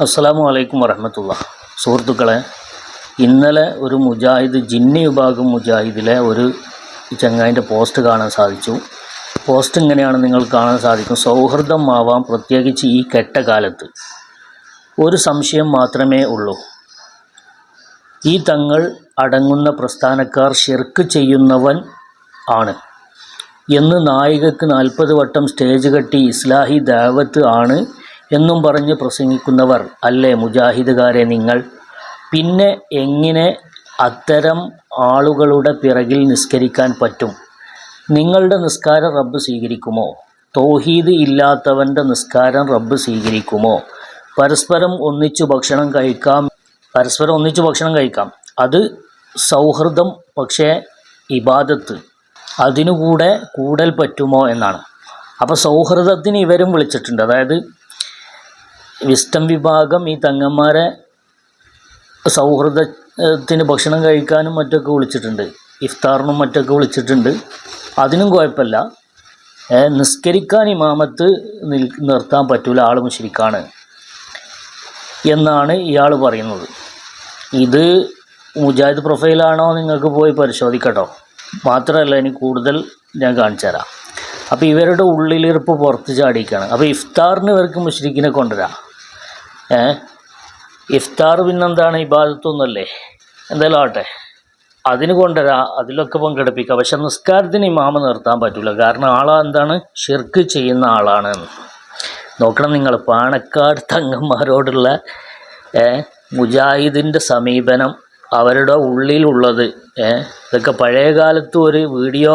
അസ്സലാമു അലൈക്കും വരഹമത്തുള്ള സുഹൃത്തുക്കളെ ഇന്നലെ ഒരു മുജാഹിദ് ജിന്നി വിഭാഗം മുജാഹിദിലെ ഒരു ചങ്ങായിന്റെ പോസ്റ്റ് കാണാൻ സാധിച്ചു. പോസ്റ്റ് ഇങ്ങനെയാണ് നിങ്ങൾ കാണാൻ സാധിക്കും. സൗഹൃദം സൗഹൃദമാവാം പ്രത്യേകിച്ച് ഈ കെട്ട കാലത്ത്. ഒരു സംശയം മാത്രമേ ഉള്ളൂ. ഈ തങ്ങൾ അടങ്ങുന്ന പ്രസ്ഥാനക്കാർ ഷിർക്ക് ചെയ്യുന്നവൻ ആണ്. എന്ന് നായികക്ക് നാൽപ്പത് വട്ടം സ്റ്റേജ് കെട്ടി ഇസ്ലാഹി ദാവത്ത് ആണ് എന്നും പറഞ്ഞ് പ്രസംഗിക്കുന്നവർ അല്ലേ മുജാഹിദുകാരെ നിങ്ങൾ? പിന്നെ എങ്ങനെ അത്തരം ആളുകളുടെ പിറകിൽ നിസ്കരിക്കാൻ പറ്റും? നിങ്ങളുടെ നിസ്കാരം റബ്ബ് സ്വീകരിക്കുമോ? തോഹീദ് ഇല്ലാത്തവന്റെ നിസ്കാരം റബ്ബ് സ്വീകരിക്കുമോ? പരസ്പരം ഒന്നിച്ചു ഭക്ഷണം കഴിക്കാം പരസ്പരം ഒന്നിച്ചു ഭക്ഷണം കഴിക്കാം. അത് സൗഹൃദം പക്ഷേ ഇബാദത്ത്. അതിനുകൂടെ കൂടൽ പറ്റുമോ എന്നാണ്. അപ്പോൾ സൗഹൃദത്തിന് ഇവരും വിളിച്ചിട്ടുണ്ട്. അതായത് വിസ്റ്റം വിഭാഗം ഈ തങ്ങന്മാരെ സൗഹൃദത്തിന് ഭക്ഷണം കഴിക്കാനും മറ്റൊക്കെ വിളിച്ചിട്ടുണ്ട്. ഇഫ്താറിനും മറ്റൊക്കെ വിളിച്ചിട്ടുണ്ട്. അതിനും കുഴപ്പമില്ല. നിസ്കരിക്കാൻ ഇമാമത്ത് നിൽ നിർത്താൻ പറ്റൂല. ആൾ മുശരിക്കാണ് എന്നാണ് ഇയാൾ പറയുന്നത്. ഇത് മുജാഹിദ് പ്രൊഫൈലാണോ നിങ്ങൾക്ക് പോയി പരിശോധിക്കട്ടോ. മാത്രമല്ല ഇനി കൂടുതൽ ഞാൻ കാണിച്ചു തരാം. അപ്പോൾ ഇവരുടെ ഉള്ളിലിരുപ്പ് പുറത്ത് ചാടിക്കുകയാണ് അപ്പോൾ ഇഫ്താറിന് ഇവർക്ക് മുഷ്രിഖിനെ കൊണ്ടുവരാം. ഇഫ്താർ പിന്നെന്താണ്? ഇബാദത്തൊന്നല്ലേ എന്തായാലും ആട്ടെ അതിന് കൊണ്ടുവരാം അതിലൊക്കെ പങ്കെടുപ്പിക്കുക പക്ഷെ നിസ്കാരത്തിന് ഇമാമ നിർത്താൻ പറ്റില്ല കാരണം ആളാ എന്താണ്? ഷിർക്ക് ചെയ്യുന്ന ആളാണ് നോക്കണം നിങ്ങൾ പാണക്കാട് തങ്ങന്മാരോടുള്ള മുജാഹിദിന്റെ സമീപനം അവരുടെ ഉള്ളിലുള്ളത് ഇതൊക്കെ പഴയ കാലത്ത് ഒരു വീഡിയോ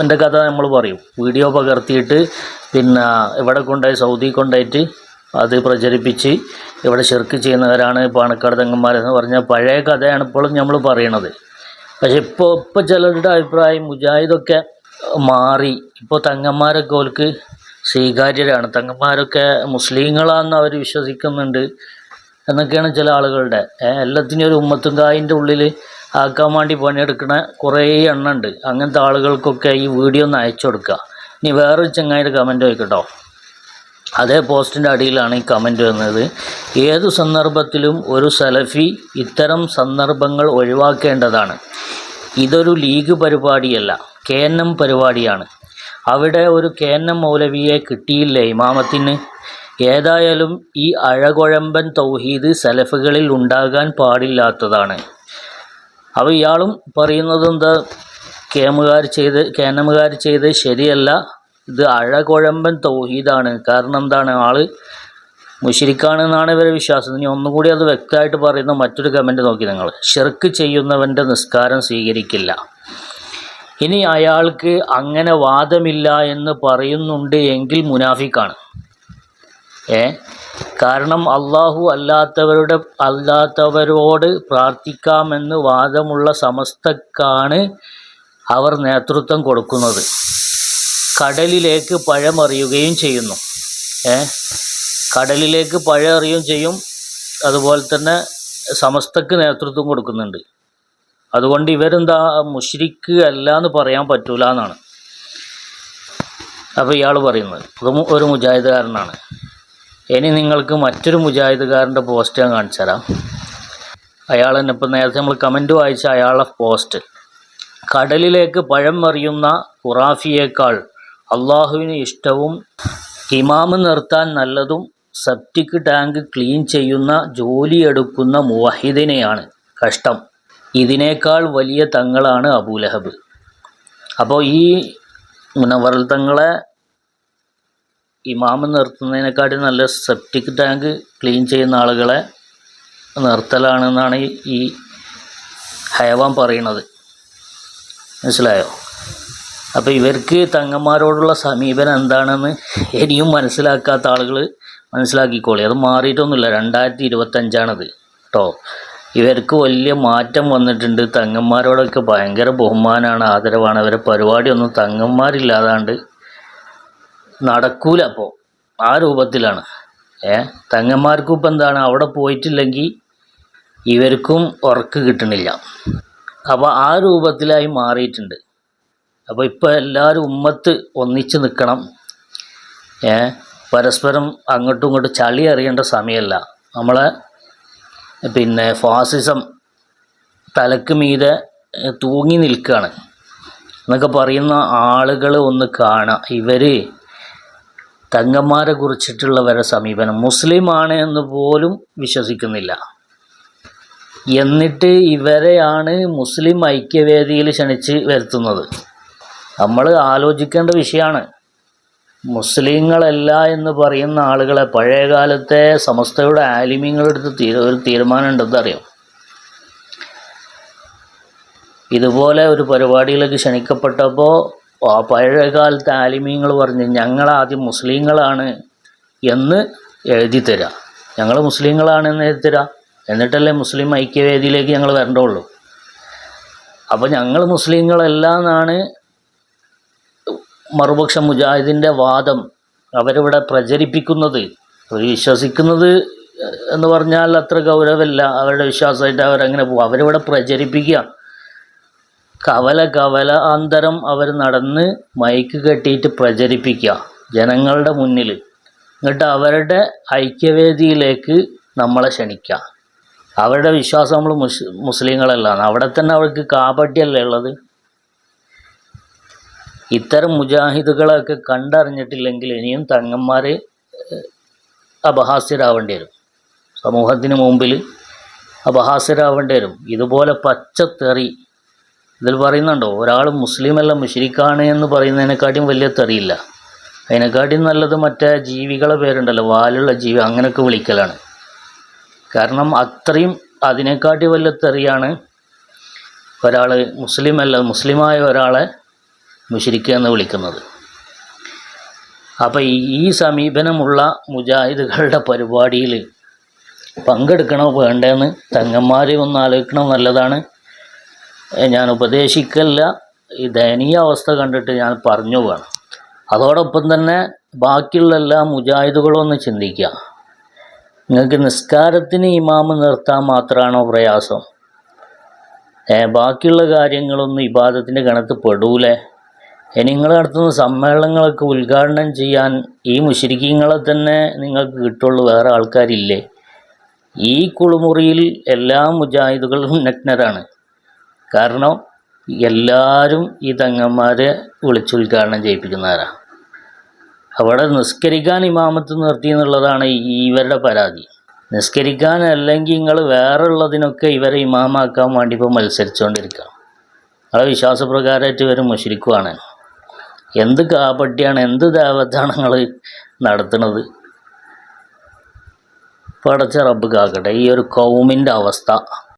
എന്റെ കഥ നമ്മൾ പറയും. വീഡിയോ പകർത്തിയിട്ട് പിന്നെ ഇവിടെ കൊണ്ടുപോയി സൗദി കൊണ്ടുപോയിട്ട് അത് പ്രചരിപ്പിച്ച് ഇവിടെ ഷിർക്ക് ചെയ്യുന്നവരാണ് പാണക്കാട് തെങ്ങന്മാരെന്ന് പറഞ്ഞ പഴയ കഥയാണ് ഇപ്പോഴും നമ്മൾ പറയണത്. പക്ഷെ ഇപ്പോൾ ഇപ്പോൾ ചിലരുടെ അഭിപ്രായം മുജാഹിദൊക്കെ മാറി. ഇപ്പോൾ തങ്ങന്മാരൊക്കെ അവർക്ക് സ്വീകാര്യരാണ്. തങ്ങന്മാരൊക്കെ മുസ്ലിങ്ങളാണെന്ന് അവർ വിശ്വസിക്കുന്നുണ്ട് എന്നൊക്കെയാണ് ചില ആളുകളുടെ. എല്ലാത്തിനും ഒരു ഉമ്മത്തും കായിന്റെ ഉള്ളിൽ ആക്കാൻ വേണ്ടി പണിയെടുക്കണ കുറേ എണ്ണം ഉണ്ട് അങ്ങനത്തെ ആളുകൾക്കൊക്കെ ഈ വീഡിയോ ഒന്ന് അയച്ചു കൊടുക്കുക ഇനി വേറൊരു ചങ്ങായിയുടെ കമന്റ് വയ്ക്കട്ടോ അതേ പോസ്റ്റിന്റെ അടിയിലാണ് ഈ കമന്റ് വന്നത് ഏതു സന്ദർഭത്തിലും ഒരു സലഫി ഇത്തരം സന്ദർഭങ്ങൾ ഒഴിവാക്കേണ്ടതാണ്. ഇതൊരു ലീഗ് പരിപാടിയല്ല കെ എൻ എം പരിപാടിയാണ്. അവിടെ ഒരു കെ എൻ എം മൗലവിയെ കിട്ടിയില്ലേ ഇമാമത്തിന്. ഏതായാലും ഈ അഴകുഴമ്പൻ തൗഹീദ് സലഫുകളിൽ ഉണ്ടാകാൻ പാടില്ലാത്തതാണ്. അപ്പോൾ ഇയാളും പറയുന്നത് എന്താ കേമുകാർ ചെയ്ത് കേനമുകാർ ചെയ്ത് ശരിയല്ല ഇത് അഴകുഴമ്പൻ തൗഹീദാണ്. കാരണം എന്താണ്? ആൾ മുഷിരിക്കാണെന്നാണ് ഇവരെ വിശ്വാസം. ഇനി ഒന്നുകൂടി അത് വ്യക്തമായിട്ട് പറയുന്ന മറ്റൊരു കമന്റ് നോക്കി നിങ്ങൾ. ഷിർക്ക് ചെയ്യുന്നവന്റെ നിസ്കാരം സ്വീകരിക്കില്ല. ഇനി അയാൾക്ക് അങ്ങനെ വാദമില്ല എന്ന് പറയുന്നുണ്ട് എങ്കിൽ മുനാഫിക്കാണ്. ഏ? കാരണം അള്ളാഹു അല്ലാത്തവരുടെ അല്ലാത്തവരോട് പ്രാർത്ഥിക്കാമെന്ന് വാദമുള്ള സമസ്തക്കാണ് അവർ നേതൃത്വം കൊടുക്കുന്നത്. കടലിലേക്ക് പഴമറിയുകയും ചെയ്യുന്നു. ഏ? കടലിലേക്ക് പഴം ചെയ്യും. അതുപോലെ തന്നെ സമസ്തക്ക് നേതൃത്വം കൊടുക്കുന്നുണ്ട്. അതുകൊണ്ട് ഇവരെന്താ മുഷിരിക്ക് അല്ല എന്ന് പറയാൻ പറ്റൂല എന്നാണ് അപ്പോൾ ഇയാൾ പറയുന്നത് അത് ഒരു മുജാഹിദുകാരനാണ്. ഇനി നിങ്ങൾക്ക് മറ്റൊരു മുജാഹിദുകാരന്റെ പോസ്റ്റ് ഞാൻ കാണിച്ചു തരാം. അയാൾ തന്നെ ഇപ്പം നേരത്തെ നമ്മൾ കമന്റ് വായിച്ച അയാളുടെ പോസ്റ്റ്. കടലിലേക്ക് പഴം എറിയുന്ന ഖുറാഫിയേക്കാൾ അള്ളാഹുവിന് ഇഷ്ടവും ഇമാമ് നിർത്താൻ നല്ലതും സെപ്റ്റിക് ടാങ്ക് ക്ലീൻ ചെയ്യുന്ന ജോലിയെടുക്കുന്ന മുവഹിദിനെയാണ് കഷ്ടം. ഇതിനേക്കാൾ വലിയ തങ്ങളാണ് അബൂലഹബ്. അപ്പോൾ ഈ മുനവറൽ തങ്ങളെ ഇമാമ് നിർത്തുന്നതിനെക്കാട്ടി നല്ല സെപ്റ്റിക് ടാങ്ക് ക്ലീൻ ചെയ്യുന്ന ആളുകളെ നിർത്തലാണെന്നാണ് ഈ ഹയവാൻ പറയുന്നത്. മനസ്സിലായോ? അപ്പോൾ ഇവർക്ക് തങ്ങന്മാരോടുള്ള സമീപനം എന്താണെന്ന് ഇനിയും മനസ്സിലാക്കാത്ത ആളുകൾ മനസ്സിലാക്കിക്കോളി. അത് മാറിയിട്ടൊന്നുമില്ല. രണ്ടായിരത്തി ഇരുപത്തഞ്ചാണത് കേട്ടോ ഇവർക്ക് വലിയ മാറ്റം വന്നിട്ടുണ്ട്. തങ്ങന്മാരോടൊക്കെ ഭയങ്കര ബഹുമാനമാണ് ആദരവാണ്. അവരെ പരിപാടിയൊന്നും തങ്ങന്മാരില്ലാതാണ്ട് നടക്കൂല അപ്പോൾ ആ രൂപത്തിലാണ്. ഏ? തങ്ങന്മാർക്കും ഇപ്പം എന്താണ്? അവിടെ പോയിട്ടില്ലെങ്കിൽ ഇവർക്കും ഉറക്ക് കിട്ടണില്ല. അപ്പോൾ ആ രൂപത്തിലായി മാറിയിട്ടുണ്ട്. അപ്പോൾ ഇപ്പോൾ എല്ലാവരും ഉമ്മത്ത് ഒന്നിച്ച് നിൽക്കണം ഏ പരസ്പരം അങ്ങോട്ടും ഇങ്ങോട്ടും ചളി അറിയേണ്ട സമയമല്ല നമ്മളെ പിന്നെ ഫാസിസം തലക്ക് മീതെ തൂങ്ങി നിൽക്കുകയാണ് എന്നൊക്കെ പറയുന്ന ആളുകൾ ഒന്ന് കാണാം. ഇവർ തങ്ങന്മാരെ കുറിച്ചിട്ടുള്ളവരെ സമീപനം. മുസ്ലിമാണ് എന്ന് പോലും വിശ്വസിക്കുന്നില്ല. എന്നിട്ട് ഇവരെയാണ് മുസ്ലിം ഐക്യവേദിയിൽ ക്ഷണിച്ച് വരുത്തുന്നത്. നമ്മൾ ആലോചിക്കേണ്ട വിഷയമാണ് മുസ്ലിങ്ങളല്ല എന്ന് പറയുന്ന ആളുകളെ പഴയകാലത്തെ സമസ്തയുടെ ആലിമ്യങ്ങളെടുത്ത് തീ ഒരു തീരുമാനം ഉണ്ടെന്നറിയാം ഇതുപോലെ ഒരു പരിപാടിയിലേക്ക് ക്ഷണിക്കപ്പെട്ടപ്പോൾ ആ പഴയ കാലത്തെ ആലിമീങ്ങൾ പറഞ്ഞ് ഞങ്ങളാദ്യം മുസ്ലിങ്ങളാണ് എന്ന് എഴുതി തരാം. ഞങ്ങൾ മുസ്ലിങ്ങളാണെന്ന് എഴുതി തരാം. എന്നിട്ടല്ലേ മുസ്ലിം ഐക്യവേദിയിലേക്ക് ഞങ്ങൾ വരണ്ടുള്ളൂ അപ്പോൾ ഞങ്ങൾ മുസ്ലിങ്ങളല്ല എന്നാണ് മറുപക്ഷ മുജാഹിദിന്റെ വാദം അവരിവിടെ പ്രചരിപ്പിക്കുന്നത് അവർ വിശ്വസിക്കുന്നത് എന്ന് പറഞ്ഞാൽ അത്ര ഗൗരവമില്ല. അവരുടെ വിശ്വാസമായിട്ട് അവരങ്ങനെ പോകും അവരിവിടെ പ്രചരിപ്പിക്കുക. കവല കവല അന്തരം അവർ നടന്ന് മൈക്ക് കെട്ടിയിട്ട് പ്രചരിപ്പിക്കുക ജനങ്ങളുടെ മുന്നിൽ. എന്നിട്ട് അവരുടെ ഐക്യവേദിയിലേക്ക് നമ്മളെ ക്ഷണിക്കുക. അവരുടെ വിശ്വാസം നമ്മൾ മുസ് മുസ്ലിങ്ങളല്ല. അവിടെ തന്നെ അവർക്ക് കാപട്യല്ലേ ഉള്ളത്? ഇത്തരം മുജാഹിദുകളൊക്കെ കണ്ടറിഞ്ഞിട്ടില്ലെങ്കിൽ ഇനിയും തങ്ങന്മാർ അപഹാസ്യരാവേണ്ടി വരും. സമൂഹത്തിന് മുമ്പിൽ അപഹാസ്യരാവേണ്ടി വരും. ഇതുപോലെ പച്ചത്തെറി ഇതിൽ പറയുന്നുണ്ടോ ഒരാൾ മുസ്ലിമല്ല മുഷിരിക്കാണ് എന്ന് പറയുന്നതിനെക്കാട്ടിയും വലിയ തെറിയില്ല. അതിനെക്കാട്ടിയും നല്ലത് മറ്റേ ജീവികളെ പേരുണ്ടല്ലോ വാലുള്ള ജീവി അങ്ങനെയൊക്കെ വിളിക്കലാണ്. കാരണം അത്രയും അതിനെക്കാട്ടി വല്ല തെറിയാണ് ഒരാൾ മുസ്ലിം അല്ല മുസ്ലിമായ ഒരാളെ മുഷിരിക്കുക എന്ന് വിളിക്കുന്നത്. അപ്പോൾ ഈ സമീപനമുള്ള മുജാഹിദുകളുടെ പരിപാടിയിൽ പങ്കെടുക്കണോ വേണ്ടതെന്ന് തങ്ങന്മാരെ ഒന്ന് ആലോചിക്കണം നല്ലതാണ്. ഞാൻ ഉപദേശിക്കല്ല ഈ ദയനീയ അവസ്ഥ കണ്ടിട്ട് ഞാൻ പറഞ്ഞു വേണം. അതോടൊപ്പം തന്നെ ബാക്കിയുള്ള എല്ലാ മുജാഹിദുകളും ഒന്ന് ചിന്തിക്കുക. നിങ്ങൾക്ക് നിസ്കാരത്തിന് ഇമാമ് നിർത്താൻ മാത്രമാണോ പ്രയാസം? ബാക്കിയുള്ള കാര്യങ്ങളൊന്നും ഇബാദത്തിന്റെ കണത്ത് പെടൂലേ? നിങ്ങൾ നടത്തുന്ന സമ്മേളനങ്ങളൊക്കെ ഉദ്ഘാടനം ചെയ്യാൻ ഈ മുഷരിക്കീങ്ങളെ തന്നെ നിങ്ങൾക്ക് കിട്ടുള്ളൂ വേറെ ആൾക്കാരില്ലേ. ഈ കുളിമുറിയിൽ എല്ലാ മുജാഹിദുകളും നഗ്നരാണ്. കാരണം എല്ലാവരും ഈ തങ്ങന്മാരെ വിളിച്ച് ഉദ്ഘാടനം ചെയ്യിപ്പിക്കുന്നവരാണ് അവിടെ നിസ്കരിക്കാൻ ഇമാമത്ത് നിർത്തി എന്നുള്ളതാണ് ഇവരുടെ പരാതി. നിസ്കരിക്കാൻ അല്ലെങ്കിൽ നിങ്ങൾ വേറെ ഉള്ളതിനൊക്കെ ഇവരെ ഇമാമാക്കാൻ വേണ്ടി ഇപ്പോൾ മത്സരിച്ചുകൊണ്ടിരിക്കുക. നിങ്ങളെ വിശ്വാസപ്രകാരമായിട്ട് ഇവർ മുഷരിക്കുവാണ്. എന്ത് കാപട്യാണ് എന്ത് ദേവധാനങ്ങൾ നിങ്ങൾ നടത്തുന്നത്? പടച്ച റബ്ബ് കാക്കട്ടെ ഈ ഒരു കൗമിന്റെ അവസ്ഥ.